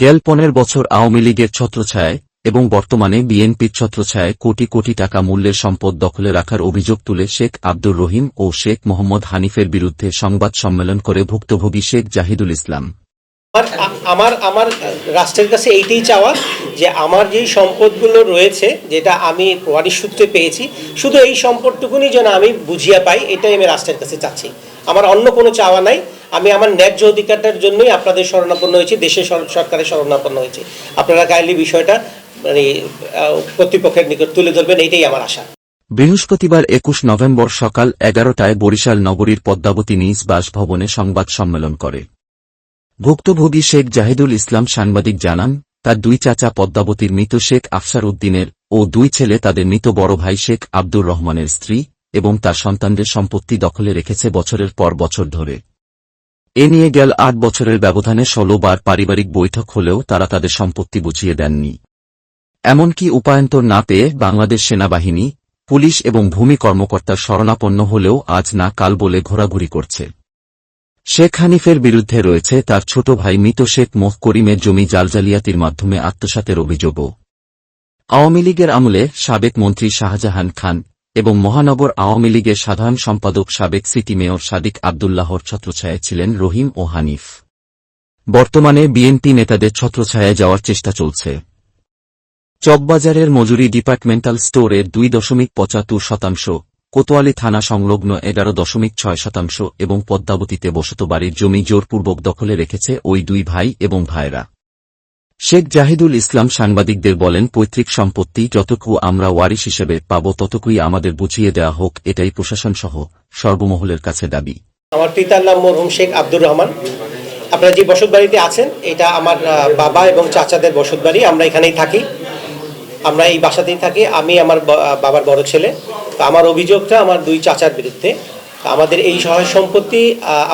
গেল পনেরো বছর আওয়ামী লীগের ছত্রছায় এবং বর্তমানে বিএনপির ছত্রছায় কোটি কোটি টাকা মূল্যের সম্পদ দখলে রাখার অভিযোগ তুলে শেখ আব্দুর রহিম ও শেখ মোহাম্মদ হানিফের বিরুদ্ধে সংবাদ সম্মেলন করে ভুক্তভোগী শেখ জাহিদুল ইসলাম। আমার আমার রাষ্ট্রের কাছে এইটাই চাওয়া যে আমার যেই সম্পদগুলো রয়েছে, যেটা আমি ওয়ারিশ সূত্রে পেয়েছি, শুধু এই সম্পদটুকুনি যেন আমি বুঝিয়া পাই, এটাই আমি রাষ্ট্রের কাছে চাচ্ছি। আমার অন্য কোনো চাওয়া নাই, আমি আমার ন্যায্য অধিকারটার জন্যই আপনাদের শরণাপন্ন হয়েছি, দেশের সরকারের শরণাপন্ন হয়েছি। আপনারা কাইন্ডলি বিষয়টা মানে কর্তৃপক্ষের নিকট তুলে ধরবেন, এইটাই আমার আশা। বৃহস্পতিবার একুশ নভেম্বর সকাল এগারোটায় বরিশাল নগরীর পদ্মাবতী নিজ বাসভবনে সংবাদ সম্মেলন করে। ভুক্তভোগী শেখ জাহিদুল ইসলাম সাংবাদিক জানান, তার দুই চাচা পদ্মাবতীর মৃত শেখ আফসার উদ্দিনের ও দুই ছেলে তাদের মৃত বড় ভাই শেখ আব্দুর রহমানের স্ত্রী এবং তার সন্তানদের সম্পত্তি দখলে রেখেছে বছরের পর বছর ধরে। এ নিয়ে গেল আট বছরের ব্যবধানে ষোলো বার পারিবারিক বৈঠক হলেও তারা তাদের সম্পত্তি বুঝিয়ে দেননি। এমনকি উপায়ন্তর না পেয়ে বাংলাদেশ সেনাবাহিনী, পুলিশ এবং ভূমি কর্মকর্তার শরণাপন্ন হলেও আজ না কাল বলে ঘোরাঘুরি করছে। শেখ হানিফের বিরুদ্ধে রয়েছে তার ছোট ভাই মৃত শেখ মোহ করিমের জমি জালজালিয়াতির মাধ্যমে আত্মসাতের অভিযোগও। আওয়ামী লীগের আমলে সাবেক মন্ত্রী শাহজাহান খান এবং মহানগর আওয়ামী লীগের সাধারণ সম্পাদক সাবেক সিটি মেয়র সাদিক আবদুল্লাহর ছত্রছায়ায় ছিলেন রহিম ও হানিফ। বর্তমানে বিএনপি নেতাদের ছত্রছায়ায় যাওয়ার চেষ্টা চলছে। চকবাজারের মজুরি ডিপার্টমেন্টাল স্টোরের দুই দশমিক পঁচাত্তর শতাংশ কোতোয়ালি থানা সংলগ্ন এগারো দশমিক ছয় শতাংশ এবং পদ্মাবতীতে বসত বাড়ির জমি জোরপূর্বক দখলে রেখেছে ওই দুই ভাই এবং ভাইরা শেখ জাহিদুল ইসলাম সাংবাদিকদের বলেন, পৈতৃক সম্পত্তি যতটুকু আমরা ওয়ারিশ হিসেবে পাব ততটুকুই আমাদের বুঝিয়ে দেওয়া হোক, এটাই প্রশাসন সহ সর্বমহলের কাছে দাবি। আমার পিতার নাম মরহুম শেখ আব্দুর রহমান। আপনারা যে বসত বাড়িতে আছেন, এটা আমার বাবা এবং চাচাদের বসত বাড়ি। আমরা এখানেই থাকি। আমরা এই বাসাতেই থাকি। আমি আমার বাবার বড় ছেলে। আমার অভিযোগটা আমার দুই চাচার বিরুদ্ধে। আমাদের এই সহায় সম্পত্তি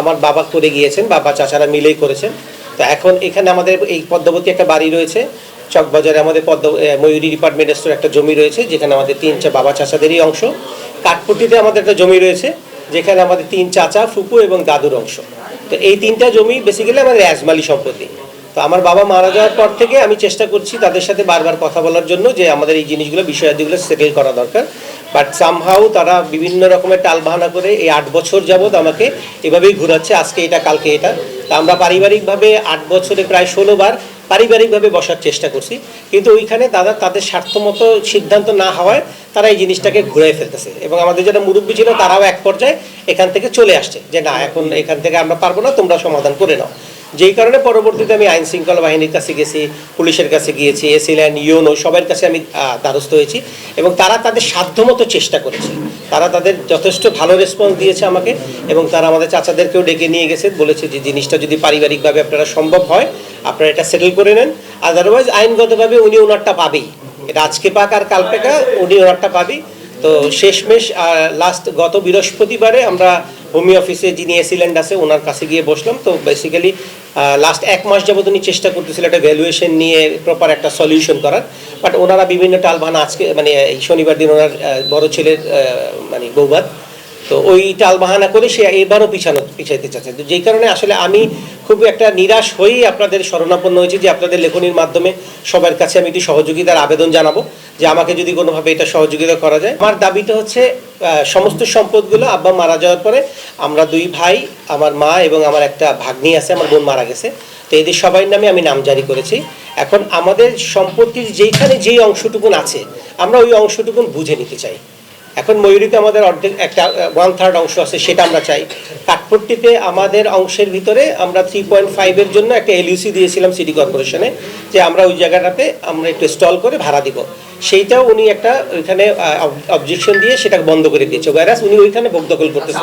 আমার বাবা করে গিয়েছেন, বাবা চাচারা মিলেই করেছেন। তো এখন এখানে আমাদের এই পদ্মাবতী একটা বাড়ি রয়েছে। চকবাজারে আমাদের পদ্ম ময়ূরী ডিপার্টমেন্ট স্টোর একটা জমি রয়েছে, যেখানে আমাদের তিন চা, বাবা চাচাদেরই অংশ। কাঠপুটিতে আমাদের একটা জমি রয়েছে, যেখানে আমাদের তিন চাচা, ফুপু এবং দাদুর অংশ। তো এই তিনটা জমি বেসিক্যালি আমাদের অ্যাজমালি সম্পত্তি। তো আমার বাবা মারা যাওয়ার পর থেকে আমি চেষ্টা করছি তাদের সাথে বারবার কথা বলার জন্য যে আমাদের এই জিনিসগুলো, বিষয়াদিগুলো সেটেল করা দরকার। বাট সামহাউ তারা বিভিন্ন রকমের টালবাহানা করে এই আট বছর যাবৎ আমাকে এভাবেই ঘুরাচ্ছে। আজকে এটা, কালকে এটা। তা আমরা পারিবারিকভাবে আট বছরে প্রায় ষোলো বার পারিবারিকভাবে বসার চেষ্টা করছি। কিন্তু ওইখানে দাদা তাদের স্বার্থমতো সিদ্ধান্ত না হওয়ায় তারা এই জিনিসটাকে ঘুরে ফেলতেছে। এবং আমাদের যারা মুরব্বী ছিল তারাও এক পর্যায়ে এখান থেকে চলে আসছে যে, না, এখন এখান থেকে আমরা পারব না, তোমরা সমাধান করে নাও। যেই কারণে পরবর্তীতে আমি আইন শৃঙ্খলা বাহিনীর কাছে গেছি, পুলিশের কাছে গিয়েছি এসিল্যান্ড ইউনো সবার কাছে আমি দ্বারস্থ হয়েছি এবং তারা তাদের সাধ্যমতো চেষ্টা করেছে। তারা তাদের যথেষ্ট ভালো রেসপন্স দিয়েছে আমাকে এবং তারা আমাদের চাচাদেরকেও ডেকে নিয়ে গেছে, বলেছে যে জিনিসটা যদি পারিবারিকভাবে আপনারা সম্ভব হয়, আপনারা এটা সেটেল করে নেন। আদারওয়াইজ আইনগতভাবে উনি ওনারটা পাবেই। এটা আজকে পাক আর কাল পেকা, উনি ওনারটা পাবেই। তো শেষমেশ লাস্ট গত বৃহস্পতিবারে আমরা হোমি অফিসে যিনি এসিল্যান্ড আছে, ওনার কাছে গিয়ে বসলাম। তো বেসিক্যালি লাস্ট এক মাস যাবত উনি চেষ্টা করতেছিল একটা ভ্যালুয়েশন নিয়ে প্রপার একটা সলিউশন করার। বাট ওনারা বিভিন্ন টালভান আজকে মানে শনিবার দিন ওনার বড় ছেলের মানে বৌবাদ তো ওই টালবাহানা করে সে এবারও পিছানো, পিছাইতে চাচ্ছে। তো যেই কারণে আসলে আমি খুব একটা নিরাশ হয়েই আপনাদের শরণাপন্ন হয়েছি যে আপনাদের লেখনির মাধ্যমে সবার কাছে আমি একটি সহযোগিতার আবেদন জানাব যে আমাকে যদি কোনোভাবে এটা সহযোগিতা করা যায়। আমার দাবিটা হচ্ছে সমস্ত সম্পদগুলো আব্বা মারা যাওয়ার পরে আমরা দুই ভাই, আমার মা এবং আমার একটা ভাগ্নি আছে, আমার বোন মারা গেছে। তো এদের সবাই নামে আমি নাম জারি করেছি। এখন আমাদের সম্পত্তির যেইখানে যেই অংশটুকুন আছে, আমরা ওই অংশটুকুন বুঝে নিতে চাই। এখন ময়ূরীতে আমাদের অর্ধেক একটা ওয়ান থার্ড অংশ আছে, সেটা আমরা চাই। কাঠপট্টিতে আমাদের অংশের ভিতরে আমরা থ্রি পয়েন্ট ফাইভের জন্য একটা এলইউসি দিয়েছিলাম সিটি কর্পোরেশনে যে আমরা ওই জায়গাটাতে আমরা একটু স্টল করে ভাড়া দিব। সেইটাও উনি একটা ওইখানে অবজেকশন দিয়ে সেটা বন্ধ করে দিয়েছে। ওয়ারাস উনি ওইখানে ভোগ দখল করতেছে।